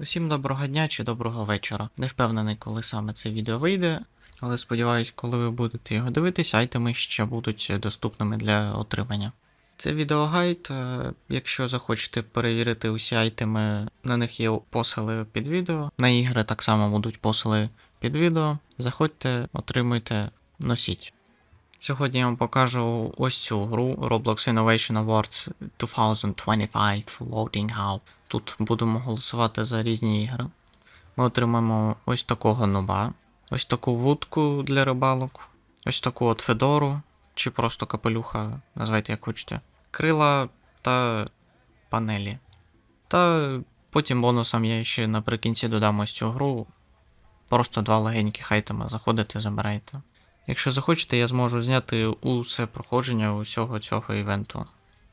Усім доброго дня чи доброго вечора. Не впевнений, коли саме це відео вийде, але сподіваюсь, коли ви будете його дивитися, айтеми ще будуть доступними для отримання. Це відеогайд. е, Якщо захочете перевірити усі айтеми, на них є посили під відео. На ігри так само будуть посили під відео. Заходьте, отримуйте, носіть. Сьогодні я вам покажу ось цю гру Roblox Innovation Awards 2025 Voting How. Тут будемо голосувати за різні ігри. Ми отримаємо ось такого нуба, ось таку вудку для рибалок, ось таку от Федору, чи просто капелюха, назвайте як хочете, крила та панелі. Та потім бонусом я ще наприкінці додам ось цю гру. Просто два легеньких айтема заходите, забирайте. Якщо захочете, я зможу зняти усе проходження усього цього івенту.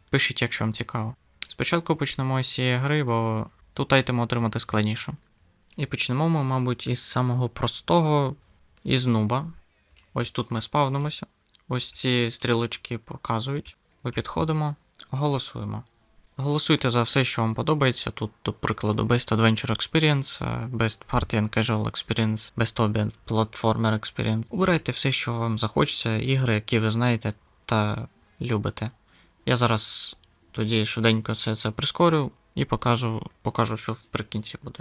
Пишіть, якщо вам цікаво. Спочатку почнемо з цієї гри, бо тут айтем отримати складніше. І почнемо ми, мабуть, із самого простого, із нуба. Ось тут ми спавнимося. Ось ці стрілочки показують. Ми підходимо, голосуємо. Голосуйте за все, що вам подобається. Тут, до прикладу, Best Adventure Experience, Best Party and Casual Experience, Best Hobby Platformer Experience. Обирайте все, що вам захочеться, ігри, які ви знаєте та любите. Я зараз тоді швиденько все це прискорю і покажу, покажу, що вприкінці буде.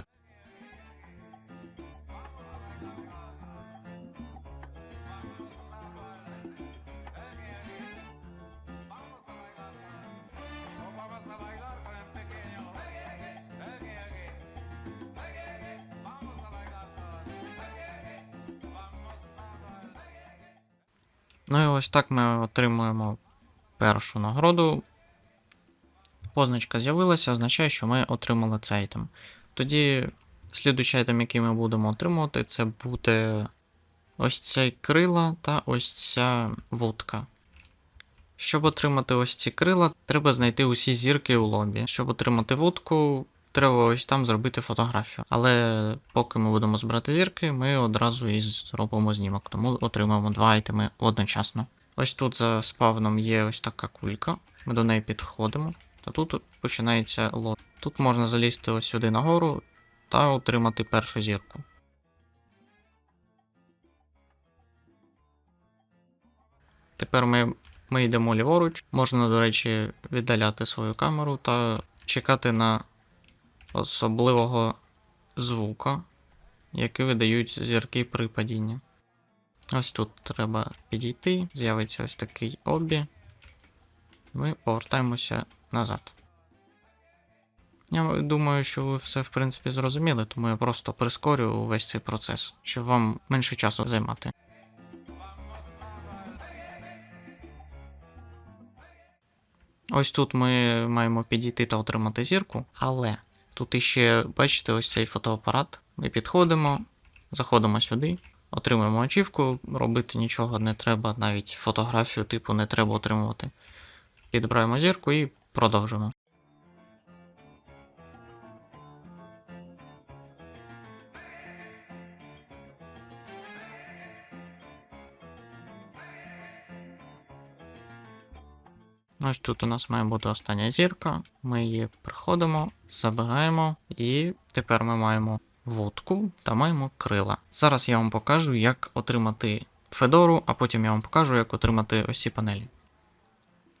Ну і ось так ми отримуємо першу нагороду. Позначка з'явилася, означає, що ми отримали цей айтем. Тоді слідуючий айтем, який ми будемо отримувати, це буде ось цей крила та ось ця вудка. Щоб отримати ось ці крила, треба знайти усі зірки у лобі. Щоб отримати вудку, треба ось там зробити фотографію. Але поки ми будемо збирати зірки, ми одразу і зробимо знімок, тому отримаємо два айтеми одночасно. Ось тут за спавном є ось така кулька. Ми до неї підходимо. Та тут починається лот. Тут можна залізти ось сюди нагору та отримати першу зірку. Тепер ми, ми йдемо ліворуч. Можна, до речі, віддаляти свою камеру та чекати на особливого звука, який видають зірки при падінні. Ось тут треба підійти, з'явиться ось такий обі. Ми повертаємося назад. Я думаю, що ви все в принципі зрозуміли, тому я просто прискорю весь цей процес, щоб вам менше часу займати. Ось тут ми маємо підійти та отримати зірку, але тут іще, бачите, ось цей фотоапарат. Ми підходимо, заходимо сюди, отримуємо очівку, робити нічого не треба, навіть фотографію типу не треба отримувати. Підбираємо зірку і продовжуємо. Ось тут у нас має бути остання зірка. Ми її приходимо, забираємо, і тепер ми маємо вудку та маємо крила. Зараз я вам покажу, як отримати Федору, а потім я вам покажу, як отримати ось ці панелі.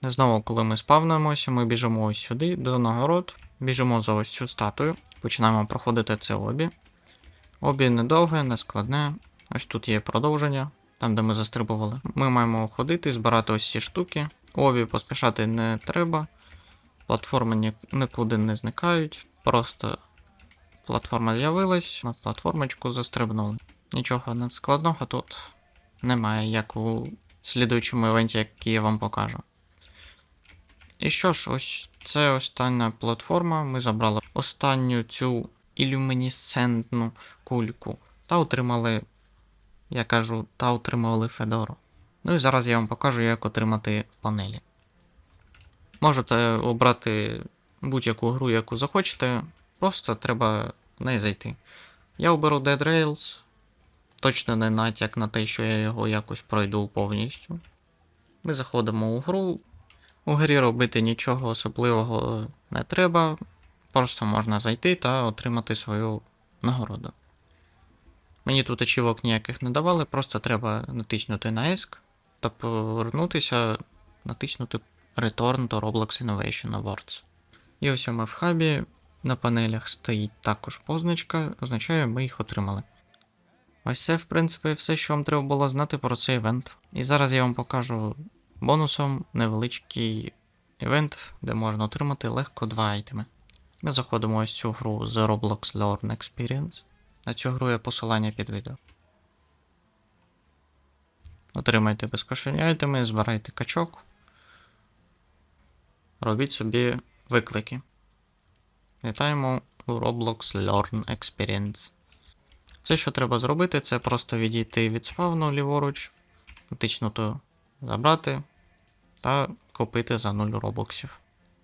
Знову, коли ми спавнуємося, ми біжимо ось сюди, до нагород, біжимо за ось цю статую, починаємо проходити це обі. Обі недовге, не складне. Ось тут є продовження, там де ми застрибували. Ми маємо ходити, збирати ось ці штуки. Обі поспішати не треба. Платформи ні- нікуди не зникають. Просто платформа з'явилась, на платформочку застрибнули. Нічого надскладного тут немає, як у слідуючому івенті, який я вам покажу. І що ж, ось це остання платформа. Ми забрали останню цю ілюмінесцентну кульку та отримали, я кажу, та отримали Федору. Ну і зараз я вам покажу, як отримати панелі. Можете обрати будь-яку гру, яку захочете, просто треба в неї зайти. Я оберу Dead Rails. Точно не натяк на те, що я його якось пройду повністю. Ми заходимо у гру. У грі робити нічого особливого не треба. просто можна зайти та отримати свою нагороду. Мені тут ачівок ніяких не давали, просто треба натиснути на ESC та повернутися, натиснути Return to Roblox Innovation Awards. І ось ми в хабі на панелях стоїть також позначка, означає, ми їх отримали. Ось це, в принципі, все, що вам треба було знати про цей івент. І зараз я вам покажу бонусом невеличкий івент, де можна отримати легко два айтеми. Ми заходимо ось цю гру з Roblox Learn Experience. На цю гру є посилання під відео. Отримайте безкоштовні айтеми, збирайте качок. Робіть собі виклики. Вітаємо у Roblox Learn Experience. Все, що треба зробити, це просто відійти від спавну ліворуч, натиснути забрати та купити за 0 робоксів.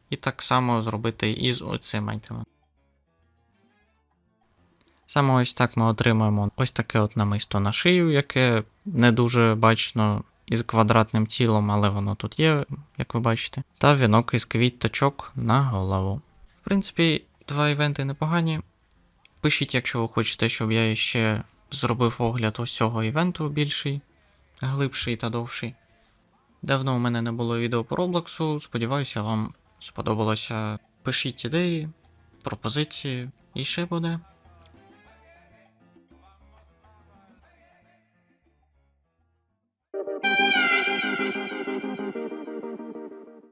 І так само зробити і з оцим айтемом. Саме ось так ми отримаємо ось таке от намисто на шию, яке не дуже бачно із квадратним тілом, але воно тут є, як ви бачите. Та вінок із квіточок на голову. В принципі, два івенти непогані. Пишіть, якщо ви хочете, щоб я ще зробив огляд ось цього івенту більший, глибший та довший. Давно у мене не було відео по Роблоксу, сподіваюся, вам сподобалося. Пишіть ідеї, пропозиції, і ще буде.